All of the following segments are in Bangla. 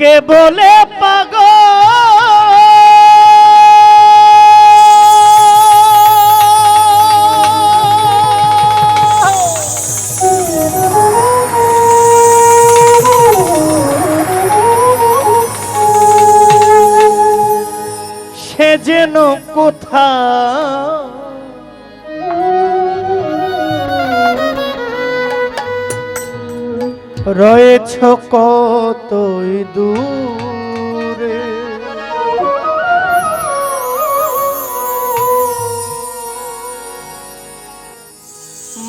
কে বলে সে যেন কোথা রয়েছ কতই দূরে?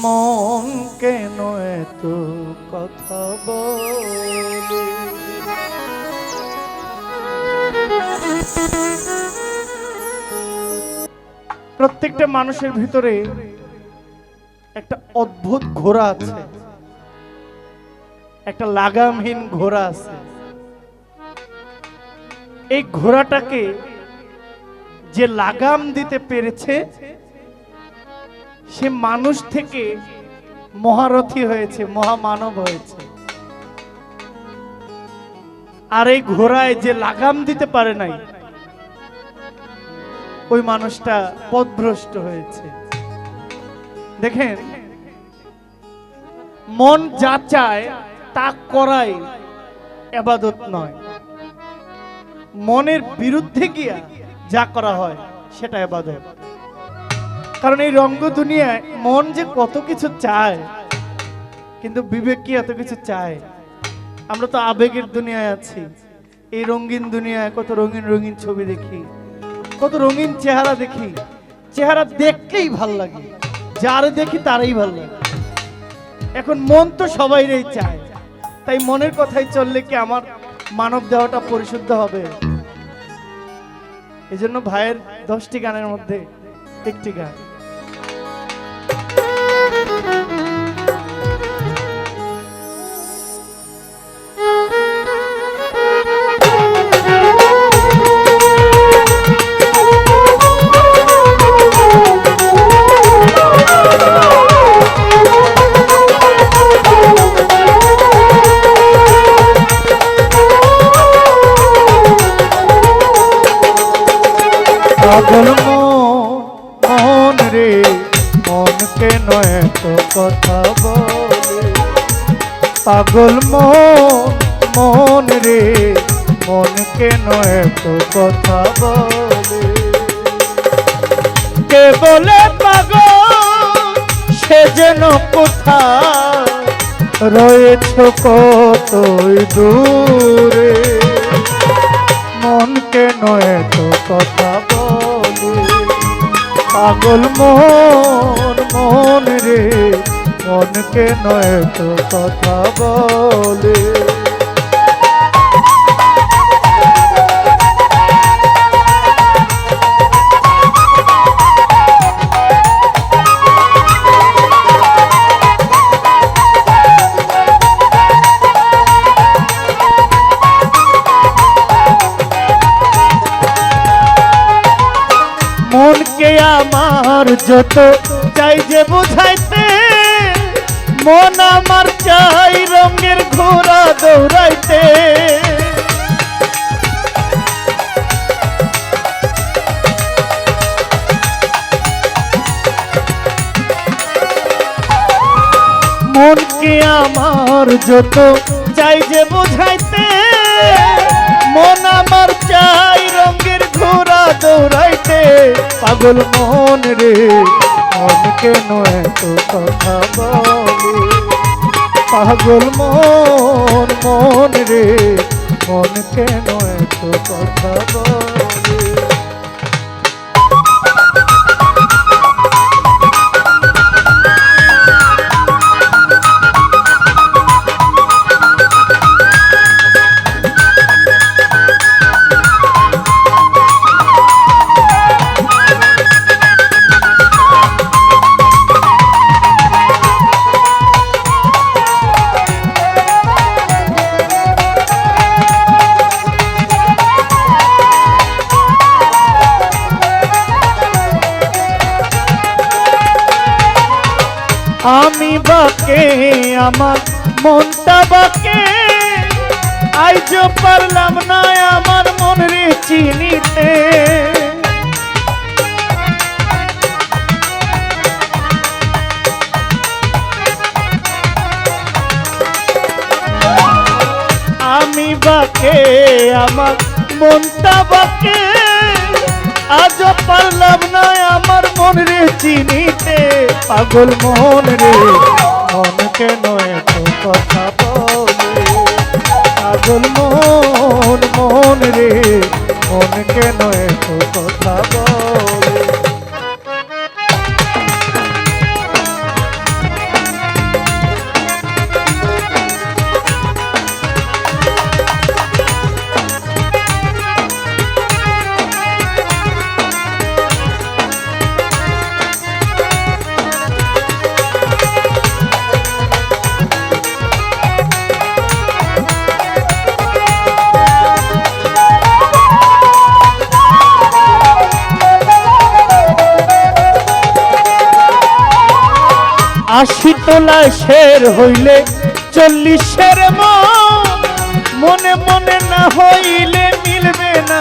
মন কেন এত কথা বলে? প্রত্যেকটা মানুষের ভিতরে একটা অদ্ভুত ঘোড়া আছে। একটা লাগামহীন ঘোড়া আছে। এই ঘোড়াটাকে যে লাগাম দিতে পেরেছে, সে মানুষ থেকে মহারথী হয়েছে, মহামানব হয়েছে। আর এই ঘোড়ায় যে লাগাম দিতে পারে নাই, ওই মানুষটা পদভ্রষ্ট হয়েছে। দেখেন, মন যা চায় তা করাই এবাদত নয়। মনের বিরুদ্ধে গিয়া যা করা হয়, সেটা এবাদত। কারণ এই রঙ্গ দুনিয়ায় মন যে কত কিছু চায়, কিন্তু বিবেক কি এত কিছু চায়? আমরা তো আবেগের দুনিয়ায় আছি। এই রঙিন দুনিয়ায় কত রঙিন রঙিন ছবি দেখি, কত রঙিন চেহারা দেখি। চেহারা দেখলেই ভালো লাগে, যার দেখি তারই ভালো লাগে। এখন মন তো সবাইরই চায়। তাই মনের কথাই চললে কি আমার মানব দেহটা পরিশুদ্ধ হবে? এই জন্য ভাইয়ের দশটি গানের মধ্যে একটি গান। পাগল মন রে, মন কেন এত কথা বলে? পাগল মন রে, মন কেন এত কথা বলে? কে বলে পাগল, সে যেন কোথায়? রয়েছ কতই দূরে? মন কেন এত কথা পাগল মন মন রে মনকে নয় তো কথা বলে। আমার যত চাই যে বুঝাইতে, মন আমার চাই রঙের ঘোড়া দৌড়াইতে। মনকে আমার যত চাই যে বুঝাইতে, মন আমার চাই রঙের ঘোড়া দৌড়াইতে পাগল মন রে, মন কেন এত কথা বলে? পাগল মন মন রে, মন কেন এত কথা বলে? বাকে, আমার মনটা বাকে। আই আজও পারলাম না আমার মনের চিনিতে। আমি বাকে, আমার মনটা বাকে। আজও পারলাম না আমার মন রে চিনিতে। পাগল মন রে। আশি তোলা শের হইলে চল্লিশের মন মনে না হইলে মিলবে না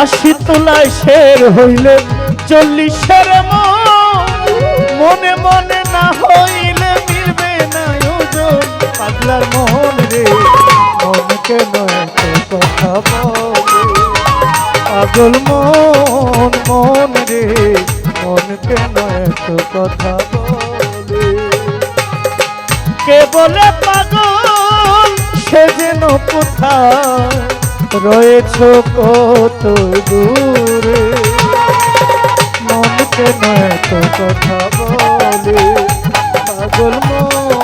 আশি তোলায় শের হইলে চল্লিশের মন মনে না হইলে মিলবে না পাগলার মন রে। কেন কথা পাগল মন মন রে মন কেন এত কথা বলে। কে বলে পাগল, সে যেন কোথায়? রয়েছ কত দূরে। মন কেন এত কথা বলে। পাগল মন